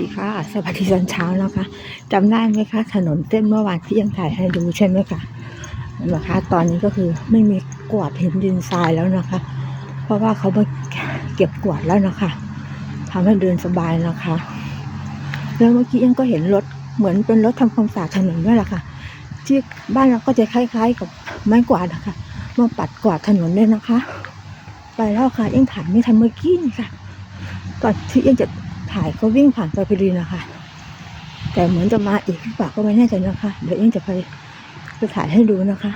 ดีค่ะ สวัสดีตอนเช้านะคะจำได้ไหมคะ ถนนเส้นเมื่อวานที่ยังถ่ายให้ดูใช่ไหมคะนะคะ ตอนนี้ก็คือไม่มีกวาดเห็นดินทรายแล้วนะคะ เพราะว่าเขามาเก็บกวาดแล้วนะคะทำให้เดินสบายนะคะ แล้วเมื่อกี้ยังก็เห็นรถเหมือนเป็นรถทำความสะอาดถนนด้วยแหละค่ะ ที่บ้านเราก็จะคล้าย ๆ กับไม้กวาดนะคะมาปัดกวาดถนนด้วยนะคะ ไปแล้วค่ะยังถ่ายไม่ทันเมื่อกี้นี่ค่ะก่อนที่ยังจะ ถ่ายก็วิ่งผ่านไปพอดีนนะคะ แต่เหมือนจะมาอีกหรือเปล่าก็ไม่แน่ใจนะคะ เดี๋ยวยังจะไปไปถ่ายให้ดูนะคะ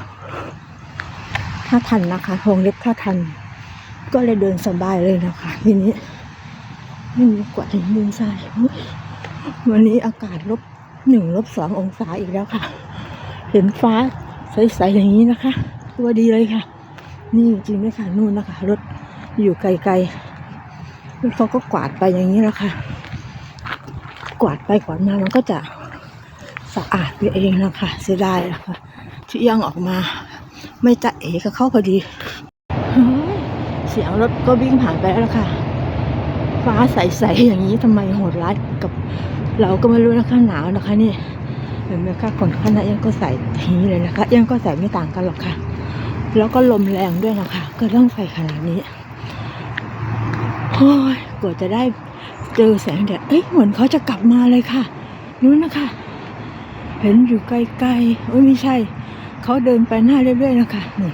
ถ้าทันนะคะวงเล็บถ้าทัน ก็เลยเดินสบายเลยนะคะทีนี้ไม่มีกวาดหินดินทรายวันนี้อากาศลบหนึ่งลบสององศาอีกแล้วค่ะ เห็นฟ้าใสๆอย่างนี้นะคะ ตัวดีเลยค่ะ นี่จริงด้วยค่ะนู่นนะคะ รถอยู่ไกลๆแล้วเขาก็กวาดไปอย่างนี้แหละค่ะ กวาดไปกวาดมามันก็จะสะอาดไปเองนะคะเสียดายนะคะที่ยังออกมา ไม่จะเอกับเข้าพอดี เสียงรถก็วิ่งผ่านไปแล้วล่ะค่ะ ฟ้าใสๆอย่างนี้ทำไมโหดร้ายกับ เราก็ไม่รู้นะคะหนาวนะคะนี่เห็นไหมคะคนข้างหน้ายังก็ใส่อย่างนี้เลยนะคะ ยังก็ใส่ไม่ต่างกันหรอกค่ะ แล้วก็ลมแรงด้วยนะคะ ก็ต้องใส่ขนาดนี้โอ้ยกว่าจะได้ เจอแสงแดดเอ้ยเหมือนเขาจะกลับมาเลยค่ะนู้นนะคะ เห็นอยู่ไกลๆโอ้ยไม่ใช่ เขาเดินไปหน้าเรื่อยๆนะคะนี่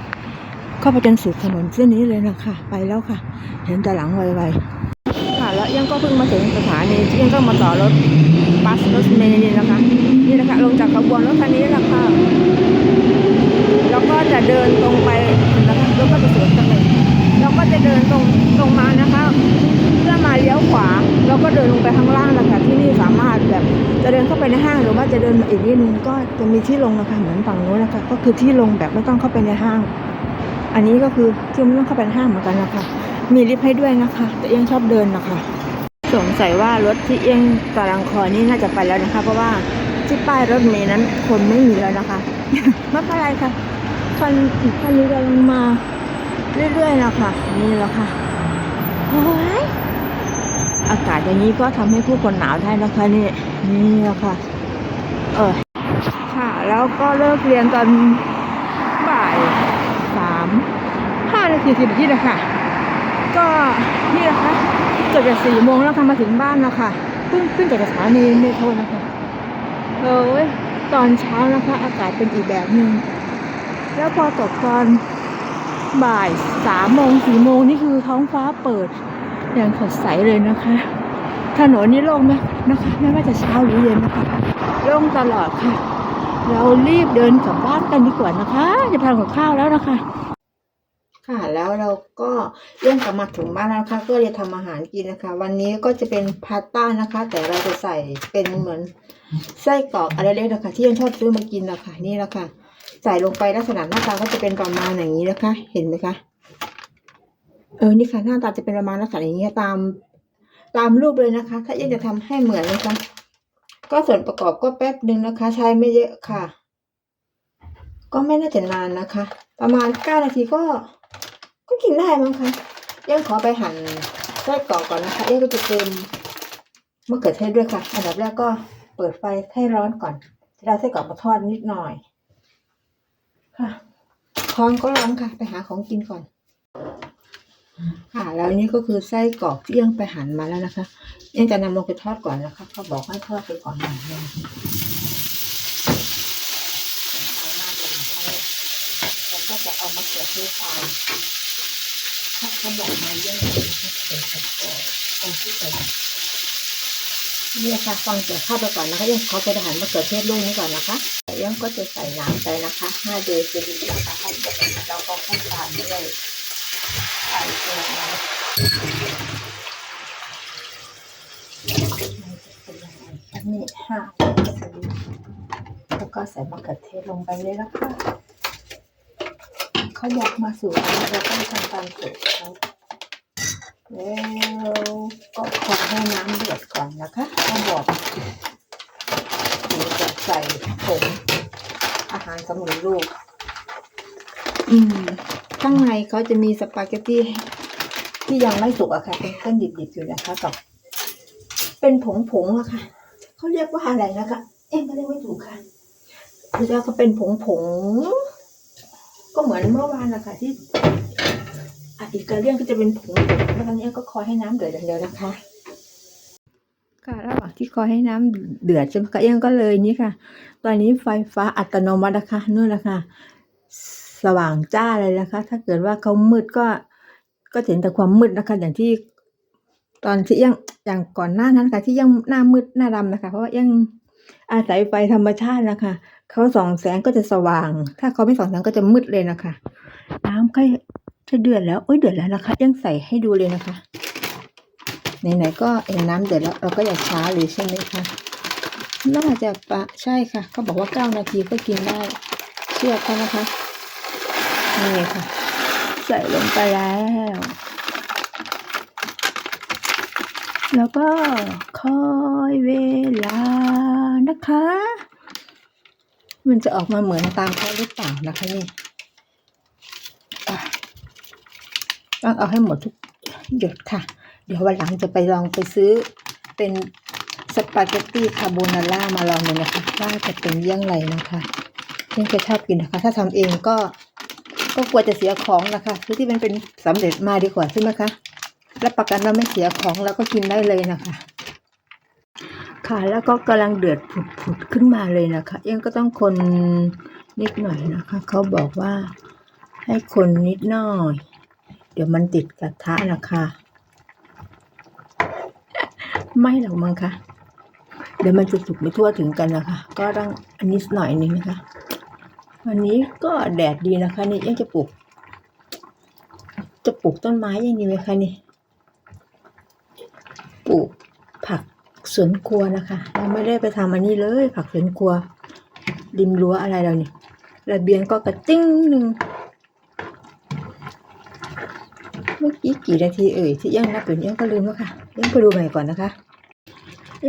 เข้าไปจนสุดถนนเส้นนี้เลยนะคะ ไปแล้วค่ะ เห็นแต่หลังไวๆค่ะแล้วยังก็เพิ่งมาถึงสถานียังต้องมาต่อรถบัสรถเมล์นี่นะคะนี่นะคะลงจากขบวนรถคันนี้แหละค่ะแล้วก็จะเดินตรงไปนะคะแล้วก็จะสวนกันเลยเราก็จะเดินตรงตรงมานะคะ เพื่อมาเลี้ยวขวา แล้วก็เดินลงไปข้างล่างนะคะที่นี่สามารถแบบจะเดินเข้าไปในห้างหรือว่าจะเดินมาอีกนิดนึงก็จะมีที่ลงนะคะเหมือนฝั่งโน้นนะคะ ก็คือที่ลงแบบไม่ต้องเข้าไปในห้าง อันนี้ก็คือที่ไม่ต้องเข้าไปในห้างเหมือนกันนะคะ มีลิฟต์ให้ด้วยนะคะ แต่เอียงชอบเดินนะคะ สงสัยว่ารถที่เอียงตารางคอนี่น่าจะไปแล้วนะคะ เพราะว่าที่ป้ายรถเมล์นั้นคนไม่มีแล้วนะคะไม่เป็นไรค่ะคันอีกคันนี้กำลังมาเรื่อยๆนะคะนี่แหละค่ะโอ้ย อากาศอย่างนี้ก็ทำให้ผู้คนหนาวได้นะคะนี่นี่แหละค่ะเออค่ะ แล้วก็เลิกเรียนตอนบ่ายสามห้านาทีสิบนาทีนะคะก็นี่แหละคะเกือบจะสี่โมงแล้วค่ะมาถึงบ้านแล้วค่ะเพิ่งขึ้นจากสถานีเมโทรนะคะเอ้ยตอนเช้านะคะ อากาศเป็นอีกแบบหนึ่งแล้วพอตกตอนบ่ายสามโมงสี่โมงนี่คือท้องฟ้าเปิด ย่างสดใสเลยนะคะ ถนนนี่โล่งไหมนะคะไม่ว่าจะเช้าหรือเย็นนะคะโล่งตลอดค่ะ เรารีบเดินกลับบ้านกันดีกว่านะคะจะทานกับข้าวแล้วนะคะ ค่ะแล้วเราก็เรื่องกลับมาถึงบ้านแล้วนะคะก็จะทำอาหารกินนะคะ วันนี้ก็จะเป็นพาสต้านะคะ แต่เราจะใส่เป็นเหมือนไส้กรอกอะไรเล็กๆนะคะ ที่ยังชอบซื้อมากินนะคะนี่แหละค่ะใส่ลงไปลักษณะหน้าตาก็จะเป็นประมาณอย่างนี้นะคะ เห็นไหมคะ เออนี่ค่ะหน้าตาจะเป็นประมาณลักษณะอย่างนี้ยตาม ตามรูปเลยนะคะ ถ้ายังจะทำให้เหมือนนะคะ ก็ส่วนประกอบก็แป๊บหนึ่งนะคะ ใช้ไม่เยอะค่ะ ก็ไม่น่าจะนานนะคะ ประมาณเก้านาทีก็ ก็กินได้มั้งคะยังขอไปหั่นไส้กรอกก่อนนะคะเอ๊ะก็จะเติมมะเขือเทศด้วยค่ะ อันดับแรกก็เปิดไฟให้ร้อนก่อนจะเอาไส้กรอกมาทอดนิดหน่อยค่ะท้องก็ร้องค่ะ ไปหาของกินก่อน ค่ะแล้วนี่ก็คือไส้กรอกที่ยังไปหั่นมาแล้วนะคะยังจะนำลงไปทอดก่อนนะคะเขาบอกให้ทอดไปก่อนหน่อยนึงแล้วก็จะเอามาเขือเทศาถ้าเขาบอกมาเยอะเลยนะคะเดี๋ยวจะก่อนตรงที่ใส่นี่ค่ะฟังเกี่ยวข้าวไปก่อนนะคะยังเขาจะหั่นมะเขือเทศลูกนี้ก่อนนะคะยังก็จะใส่น้ำไปนะคะ5เดซิลิตรนะคะให้เราก็ให้ตามด้วย ใส่ตัวน้ำอันนี้ห้าแล้วก็ใส่มะเขือเทศลงไปเลยนะค่ะเขาอยากมาสู่เราก็ทำตามสูตรเขาแล้วก็คนให้น้ำเดือดก่อนนะคะต้องบอกเดี๋ยวจะใส่ผงอาหารสมุนรูปอืม ข้างในเขาจะมีสปาเกตตี้ที่ยังไม่สุกอะค่ะ เป็นเส้นดิบๆอยู่นะคะกับเป็นผงๆอะค่ะเขาเรียกว่าอะไรนะคะ เอ็งก็เรียกไม่ถูกค่ะคือจะก็เป็นผงๆก็เหมือนเมื่อวานนะคะที่อะอิตาเลียนก็จะเป็นผงๆแล้วตอนนี้ก็คอยให้น้ำเดือดอย่างเดียวนะคะค่ะระหว่างที่คอยให้น้ำเดือดจนกระเอี้ยงก็เลยนี่ค่ะ ตอนนี้ไฟฟ้าอัตโนมัตินะคะนู่นนะค่ะ สว่างจ้าเลยนะคะ ถ้าเกิดว่าเขามืดก็ก็เห็นแต่ความมืดนะคะ อย่างที่ ตอนที่ยังอย่างก่อนหน้านั้นค่ะ ที่ยังหน้ามืดหน้าดำนะคะ เพราะว่ายังอาศัยไฟธรรมชาตินะคะเขาส่องแสงก็จะสว่าง ถ้าเขาไม่ส่องแสงก็จะมืดเลยนะคะ น้ำใกล้จะเดือดแล้วเอ้ยเดือดแล้วนะคะ ยังใส่ให้ดูเลยนะคะไหนๆก็เอ็นน้ำเดือดแล้วเราก็อย่าช้าเลยใช่ไหมคะน่าจะปะใช่ค่ะเขาบอกว่าเก้านาทีก็กินได้ เชื่อเขานะคะ นี่ค่ะ ใส่ลงไปแล้ว แล้วก็คอยเวลานะคะ มันจะออกมาเหมือนตามเขาหรือเปล่านะคะนี่ต้องเอาให้หมดทุกหยดค่ะ เดี๋ยววันหลังจะไปลองไปซื้อเป็นสปาเกตตี้คาโบนาร่ามาลองดูนะคะ ว่าจะเป็นยี่ยงไรนะคะยังจะชอบกินนะคะ ถ้าทำเองก็ ก็กลัวจะเสียของนะคะซื้อที่มันเป็นสำเร็จมาดีกว่าใช่ไหมคะรับประกันว่าไม่เสียของแล้วก็กินได้เลยนะคะ ค่ะแล้วก็กำลังเดือดผุดๆขึ้นมาเลยนะคะยังก็ต้องคนนิดหน่อยนะคะเขาบอกว่าให้คนนิดหน่อย เดี๋ยวมันติดกระทะนะคะไม่หรอกมั้งคะเดี๋ยวมันจะสุกไม่ทั่วถึงกันนะคะ ก็ต้องอันนี้หน่อยนึงนะคะ วันนี้ก็แดดดีนะคะนี่ยังจะปลูก จะปลูกต้นไม้ยังดีไหมคะนี่ ปลูกผักสวนครัวนะคะเราไม่ได้ไปทำอันนี้เลย ผักสวนครัวริมรั้วอะไรเรานี่ระเบียงก็กระติ้งหนึ่งเมื่อกี้กี่นาทีเอ่ยที่ยังนับอยู่ยังก็ลืมแล้วค่ะยังไปดูใหม่ก่อนนะคะ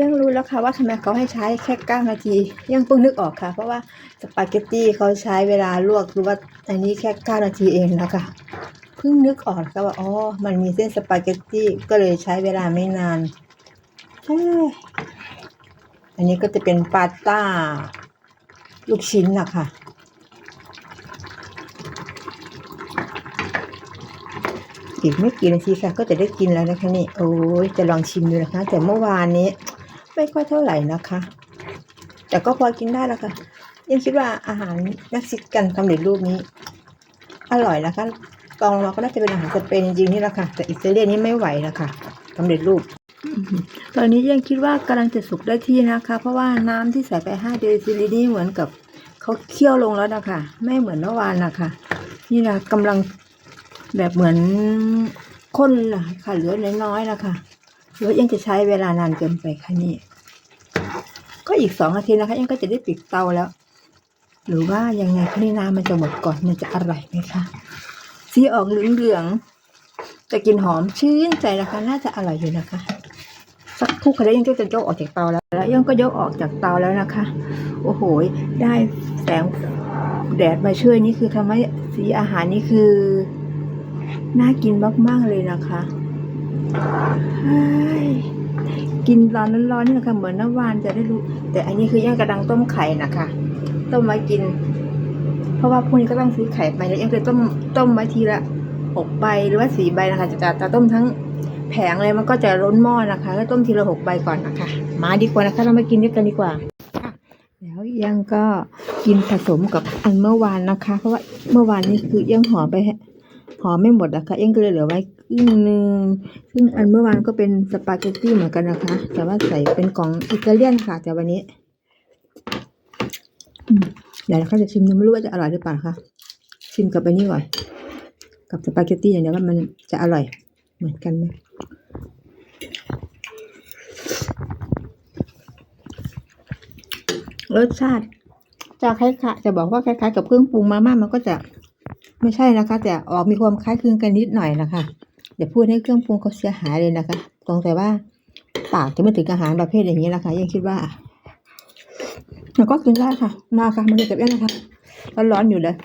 ยังรู้แล้วค่ะว่าทำไมเขาให้ใช้แค่ก้านาที ยังเพิ่งนึกออกค่ะ เพราะว่าสปาเกตตี้เขาใช้เวลาลวกหรือว่าอันนี้แค่ก้านาทีเองนะคะเพิ่งนึกออกค่ะว่าอ๋อมันมีเส้นสปาเกตตี้ก็เลยใช้เวลาไม่นานเอ้ยอันนี้ก็จะเป็นปาต้าลูกชิ้นนะคะ อีกไม่กี่นาทีค่ะ ก็จะได้กินแล้วนะคะนี่ โอ้ยจะลองชิมดูนะคะ แต่เมื่อวานนี้ ไม่ค่อยเท่าไหร่นะคะ แต่ก็พอกินได้แล้วค่ะ ยังคิดว่าอาหารเม็กซิกันสำเร็จรูปนี้ อร่อยนะคะกองเราก็น่าจะเป็นอาหารสเปนจริงๆนี่แหละค่ะ แต่อิตาเลียนนี่ไม่ไหวนะคะสำเร็จรูป ตอนนี้ยังคิดว่ากำลังจะสุกได้ที่นะคะ เพราะว่าน้ำที่ใส่ไป5เดซิลิตรนี่เหมือนกับเขาเคี่ยวลงแล้วนะคะไม่เหมือนเมื่อวานนะคะนี่นะกำลังแบบเหมือนข้นนะค่ะเหลือน้อยๆนะคะ หรือยังจะใช้เวลานานเกินไปค่ะนี่ก็อีกสองนาทีนะคะยังก็จะได้ปิดเตาแล้ว หรือว่ายังไงคะนี่น้ำมันจะหมดก่อนมันจะอร่อยไหมคะสีออกเหลืองๆจะกลินหอมชื่นใจนะคะ น่าจะอร่อยอยู่นะคะ สักครู่ค่ะแล้วยังก็จะยกออกจากเตาแล้ว แล้วยังก็ยกออกจากเตาแล้วนะคะ โอ้โห ได้แสงแดดมาช่วยนี่คือทำให้สีอาหารนี่คือ น่ากินมากๆเลยนะคะ กินร้อนร้อนๆนี่นะคะเหมือนน้ำวานจะได้รู้ แต่อันนี้คือย่างกระดังต้มไข่นะคะต้มไว้กิน เพราะว่าพรุ่งนี้ก็ต้องซื้อไข่ไปแล้วยังจะต้มต้มไว้ทีละหกใบหรือว่าสี่ใบนะคะจะจะจะต้มทั้งแผงเลยมันก็จะล้นหม้อนะคะก็ต้มทีละหกใบก่อนนะคะ มาดีกว่านะคะเรามากินด้วยกันดีกว่าแล้วยังก็กินผสมกับอันเมื่อวานนะคะ เพราะว่าเมื่อวานนี้คือยังห่อไป ห่อไม่หมดนะคะยังก็เลยเหลือไว้ครึ่งหนึ่งซึ่งอันเมื่อวานก็เป็นสปาเกตตี้เหมือนกันนะคะ แต่ว่าใส่เป็นของอิตาเลียนค่ะ แต่วันนี้เดี๋ยวเราจะชิมดูไม่รู้ว่าจะอร่อยหรือเปล่าคะชิมกับอันนี้ก่อน กับสปาเกตตี้อย่างเดียวว่ามันจะอร่อยเหมือนกันไหมรสชาติจะคล้ายๆจะบอกว่าคล้ายๆกับเครื่องปรุงมาม่ามันก็จะ ไม่ใช่นะคะ แต่ออกมีความคล้ายคลึงกันนิดหน่อยนะคะอย่าพูดให้เครื่องปรุงเขาเสียหายเลยนะคะตรงแต่ว่าปากจะไม่ถึงอาหารประเภทอย่างนี้นะคะ ยังคิดว่าแล้วก็กินได้ค่ะ มาค่ะมาเลยกับเอ็นนะคะร้อนๆอยู่เลย